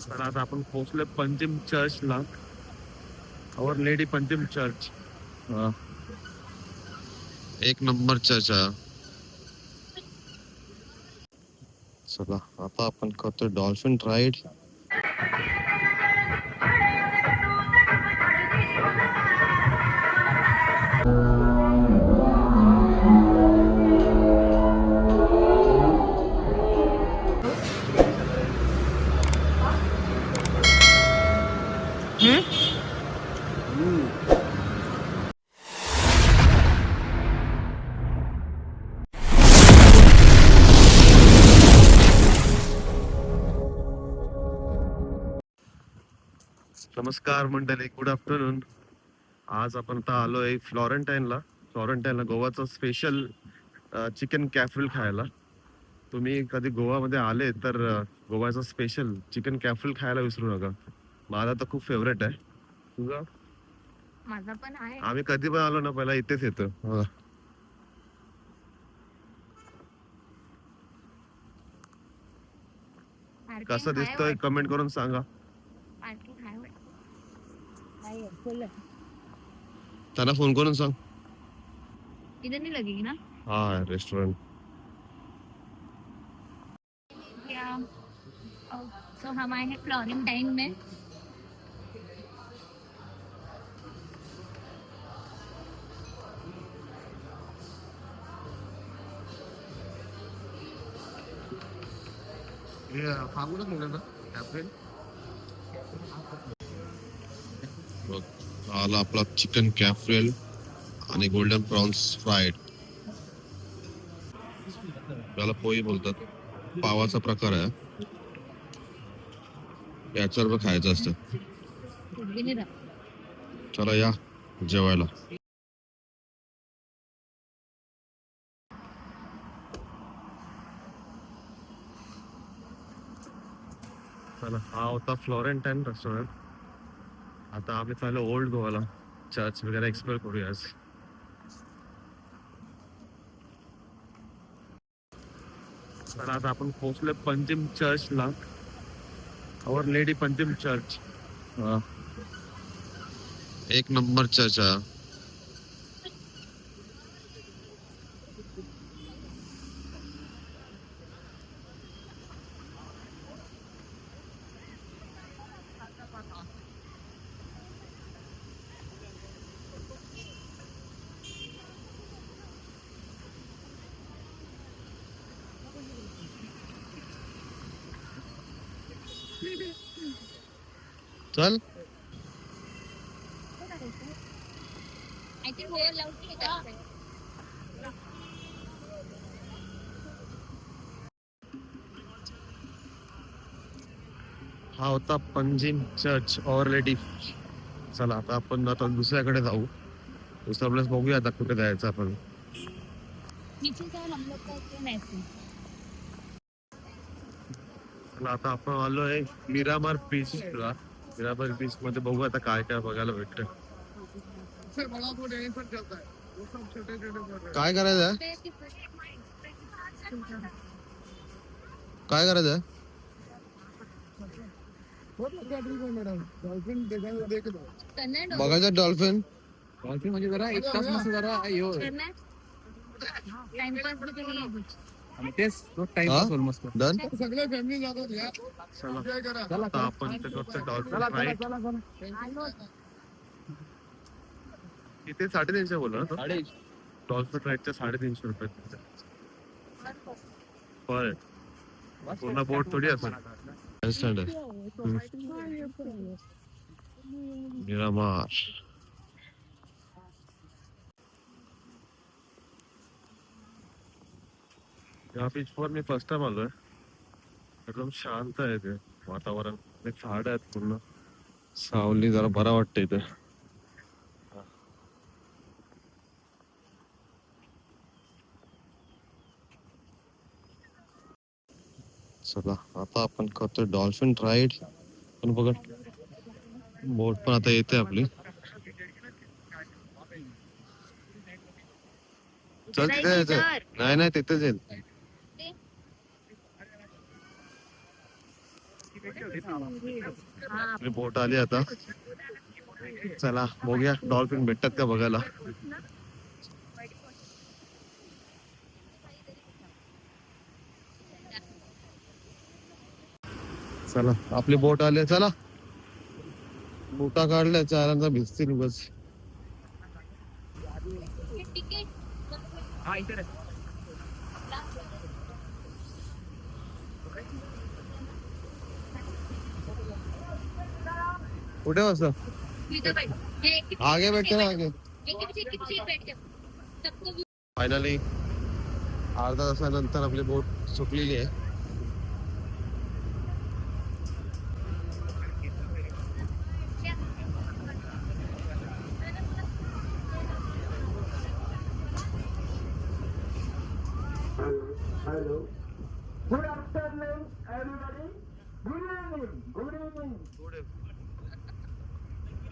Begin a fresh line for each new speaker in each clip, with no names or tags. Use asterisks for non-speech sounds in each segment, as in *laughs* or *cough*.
तर आता आपण पोहोचलोय पंचिम चर्चला. Our Lady Panjim church.
एक नंबर चर्चा चला आता आपण करतोय डॉल्फिन राईड
नमस्कार मंडळी गुड आफ्टरनून आज आपण आता आलोय फ्लॉरंटाईनला फ्लॉरंटाईनला गोवाचं स्पेशल चिकन कॅफ्रिल खायला. तुम्ही कधी गोवामध्ये आले तर गोव्याचं स्पेशल चिकन कॅफ्रिल खायला विसरू नका. माझा तर खूप फेवरेट आहे. तुझा?
माझा पण आहे.
आम्ही कधी पण आलो ना पहिला इथेच येतो.
Parking
कसं दिसतोय. कमेंट करून सांगा
Parking आहे वाटतं. नाही आहे, full आहे.
त्यांना फोन करून सांग
इधर नहीं लगेगी ना
हा रेस्टोरंट
क्या सो हम आए हैं फ्लोरेंटाइन में
आला आपला चिकन कॅफ्रेल आणि गोल्डन प्रॉन्स फ्राईड त्याला पोई बोलतात. पावाचा प्रकार आहे. याच्यावर सर्व खायचं असतं. चला या जेवायला.
चला हा होता फ्लोरेंटाईन रेस्टॉरंट आता आम्ही चाललो ओल्ड गोवाला. चर्च वगैरे एक्सप्लोर करूया आज. तर आता आपण पोहोचलो पंचिम चर्चला अवर लेडी पंचिम चर्च
एक नंबर चर्च
आहे चल हा
होता पंजिम चर्च ऑवर लेडी चला आता आपण आता दुसऱ्याकडे जाऊ. दुसरा प्लेस बघूया आता कुठे जायचं आपण. आता आपण आलोय मिरामार बीच मिरामार बीच मध्ये बघू आता काय काय बघायला भेटत
काय करायचं काय करायचं
कन्नड
बघायचं डॉल्फिन?
डॉल्फिन म्हणजे जरा एक तास मस्त जरा
टाइमपास
आणि तेच तो टाइमपास होईल मस्त
डन
चला. आता आपण ते करतो डॉल्फिन राईड
आलो
इथे साडेतीनशे बोलला ना तो? डॉल्फिन राईडच्या साडेतीनशे रुपये पर पूर्ण बोट थोडी असं
स्टँड मिरामार
या बीच वर मी फर्स्ट टाइम आलोय एकदम शांत आहे ते वातावरण। झाड आहेत पूर्ण
सावली जरा बरा वाटतं इथे चला आता आपण करतोय डॉल्फिन राईड पण बघा बोट पण आता येते आपली चल तिथे यायचं नाही नाही तिथेच येईल
रिपोर्ट बोट आली आता. चला बघूया. डॉल्फिन भेटतात का बघायला? चला आपली बोट आली. चला. बोटा काढल्या चारांचा भिजतील उगाच.
तिकीट
हा इकडे
कुठे वाजता
इधर बैठ ये एक के
आगे बैठते ना आगे
एक के पीछे एक के पीछे एक बैठ जाओ सबको view
फायनली अर्धा तासानंतर आपली बोट सुटलेली आहे
Good afternoon, everybody. Good evening. Good evening.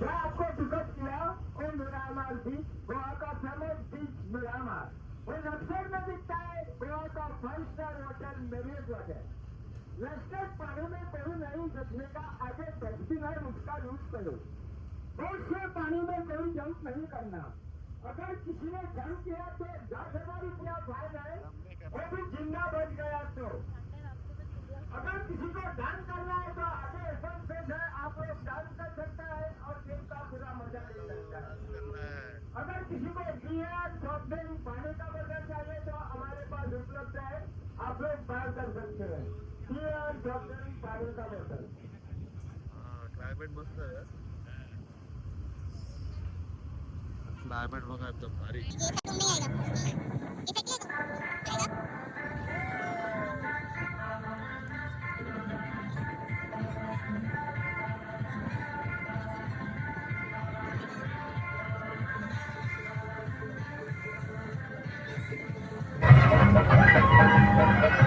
मैं आपको टिकट किया और मिरामार बीच गोवा का फेमस बीच मिरामार वो नक्सर में दिखता है गोवा का five star hotel Marriott hotel नक्सर पानी में कोई नहीं बचने का आगे डस्टबिन है उसका यूज करो से पानी में जंप नहीं करना अगर किसी ने जंप किया तो दस हजार रुपया फाइन है? वो भी जिंदा बच गया तो। अगर किसी को दान करना है तो आगे एफएम पेज है आप लोग दान कर सकता है और दिन का पूरा मज़ा ले सकता है। अगर किसी को बियर सॉफ्ट पानी का बोतल चाहिए तो हमारे पास उपलब्ध है आप लोग बाय कर सकते हैं। बियर सॉफ्ट पानी का बोतल
क्लायमेट मस्त आहे क्लायमेट बघा एकदम भारी।
Thank *laughs* you.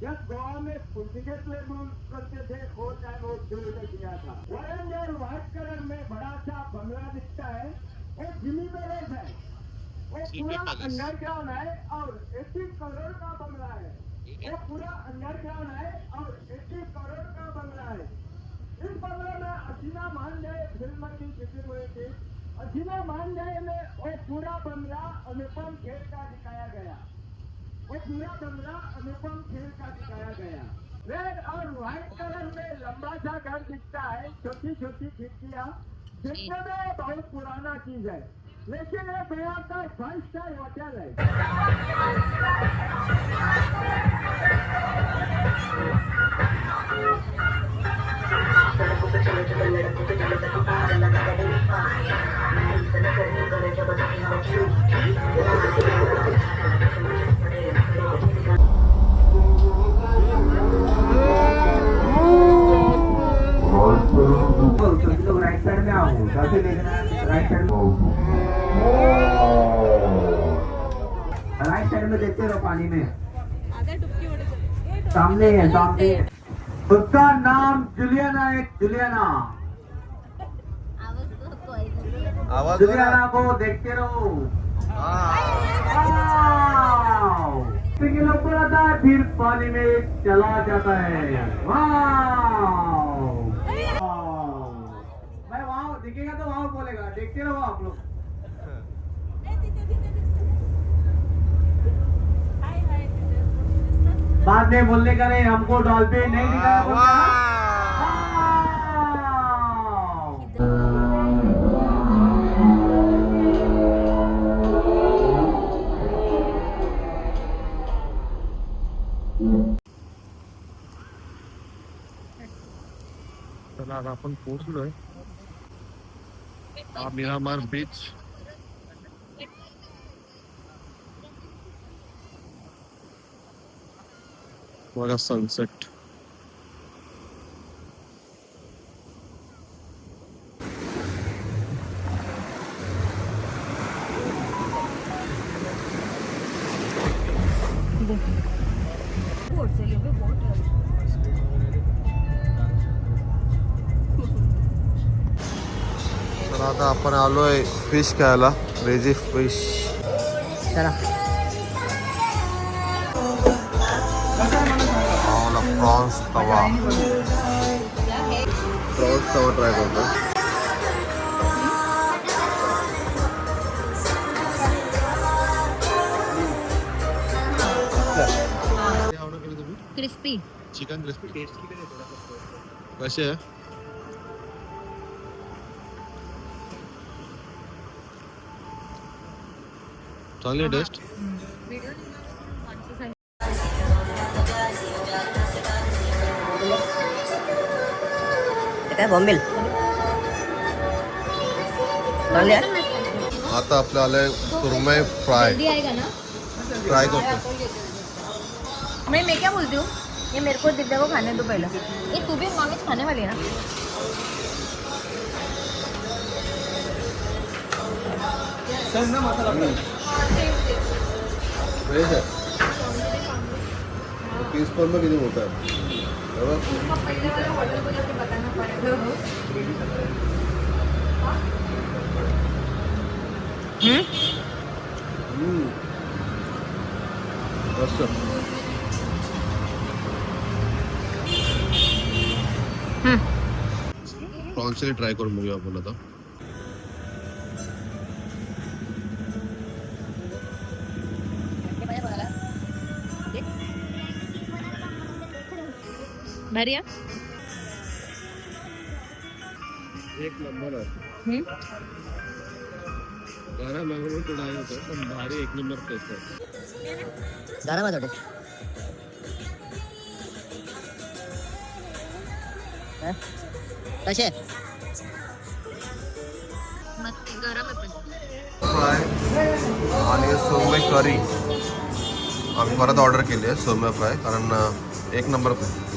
जब गोवा में पुर्तगेज लोग रूल करते थे वो टाइम वो शुरू से किया था ऑरेंज और व्हाइट कलर में बड़ा सा बंगला दिखता है वो जिमी पैलेस है। वो पूरा अंडरग्राउंड है और 80 करोड़ का बंगला है। वो पूरा अंडरग्राउंड है और 80 करोड़ का बंगला है। इस बंगले में असीना मानदेय फ़िल्म की शूटिंग हुई थी। असीना मानदेय में वो पूरा बंगला अनुपम खेर का दिखाया गया। पूरा बंगला अनुपम खेर का दिखाया गया। रेड और व्हाइट कलर में लंबा सा घर दिखता है छोटी छोटी खिड़कियाँ। दिखने में बहुत पुराना चीज़ है, लेकिन ये गोवा का फाइव स्टार होटल है पानी में सामने है सामने उसका नाम जुलियाना है जुलियाना। जुलियाना को देखते रहो। वाव! के ऊपर आता है फिर पानी में चला जाता है! वाव! भाई वहाँ दिखेगा तो वहाँ बोलेगा। देखते रहो आप लोग। बाद में बोलने का नहीं हमको डॉल्फिन नहीं दिखाया
चला आपण पोहोचलोय. आमिरामार बीच बघा सनसेट
तर आता आपण आलोय फिश खायला क्रेझी फिश
चला.
Prawns tawa prawns tawa try करतो.
क्रिस्पी
चिकन क्रिस्पी कसे आहे चांगली टेस्ट?
ते काय बॉम्बेल चांगली आहे
आता आपलं आलंय सुरमई फ्राय
आहे का
करतो.
मैं मैं क्या बोलती हूँ? ये मेरे को दिव्या को खाने दो पहले। ये तू भी नॉनवेज खाने वाली है ना?
फ्रेश आहे पीस पण किती मोठा आहे मस्त प्रॉन्सली ट्राय करून बघूया आपण आता.
भारी?
एक नंबर आहे.
हम्म?
घरा मागून तो होतं पण भारी एक नंबर आहे.
झाला माझा कसे?
आणि सुरमई करी. आम्ही परत ऑर्डर केली आहे सुरमई फ्राय कारण एक नंबर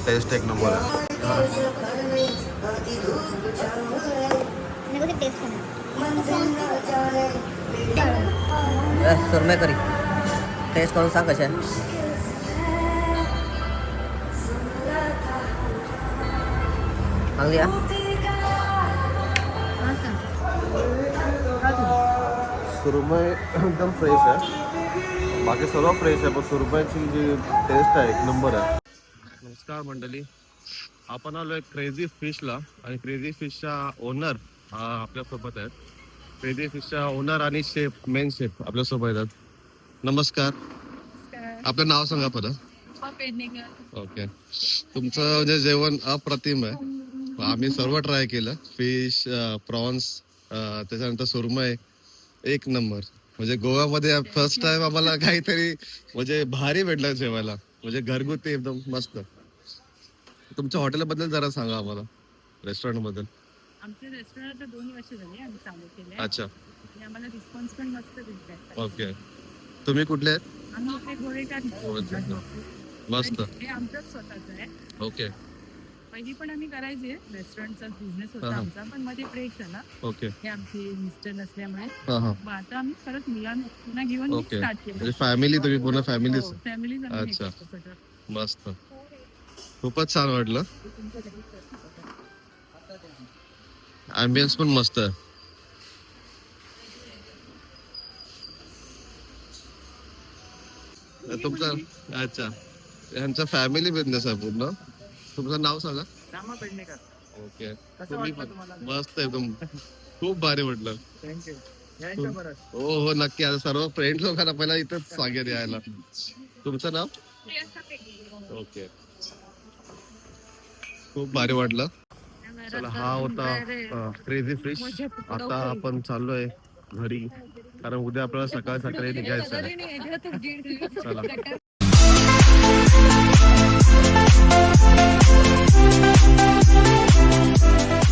टेस्ट एक नंबर आहे.
सुरमई करी. टेस्ट करून सांग कशा चांगली आहे
सुरमई एकदम फ्रेश आहे. बाकी सर्व फ्रेश आहे पण सुरमईची जी टेस्ट आहे एक नंबर आहे.
नमस्कार मंडळी. आपण आलोय क्रेझी फिशला आणि क्रेझी फिशचा ओनर हा आपल्यासोबत आहेत. क्रेझी फिशचा ओनर आणि शेफ मेन शेफ आपल्यासोबत आहेत. नमस्कार. आपलं नाव सांगा परत ओके तुमचं म्हणजे जेवण अप्रतिम आहे. आम्ही सर्व ट्राय केलं. फिश प्रॉन्स त्याच्यानंतर सुरमई एक नंबर म्हणजे गोव्यामध्ये फर्स्ट टाइम आम्हाला काहीतरी म्हणजे भारी भेटलं जेवायला. म्हणजे घरगुती एकदम मस्त. तुमच्या हॉटेलबद्दल जरा सांगा आम्हाला. रेस्टॉरंटबद्दल
आमचे रेस्टॉरंट आता दोन वर्ष झाली आम्ही चालू केले
अच्छा.
आणि आम्हाला रिस्पॉन्स पण मस्त भेटतात
ओके. तुम्ही कुठले? आहेत
आम्ही इथे गोरेटात
गोरेटात. मस्त.
हे आमचंच स्वतःच आहे.
ओके.
पहिली पण आम्ही करायचे रेस्टॉरंटचा बिझनेस होता
हा, हा.
आमचा पण मध्ये ब्रेक झाला.
ओके.
हे आमचे मिस्टर नसल्यामुळे.
हा हा.
मग आता आम्ही परत मुलांना पुन्हा घेऊन स्टार्ट केलं.
म्हणजे फॅमिली तुम्ही पूर्ण फॅमिली
फॅमिली
अच्छा. मस्त. खूपच छान वाटलं. अँबियन्स पण मस्त आहे. तुमचा? अच्छा. यांचा फॅमिली बिझनेस आहे पूर्ण. तुमचं नाव सांगा. ओके मस्त एकदम खूप भारी म्हटलं
थँक्यू यायचं बरं
हो हो नक्की. आता सर्व फ्रेंड लोकांना पहिला इथंच सांगेल यायला. तुमचं नाव? ओके खूप भारी वाटलं. चला हा होता क्रेझी फिश आता आपण चाललोय घरी. कारण उद्या आपल्याला सकाळी सकाळी निघायचं आहे. चला. Thank you.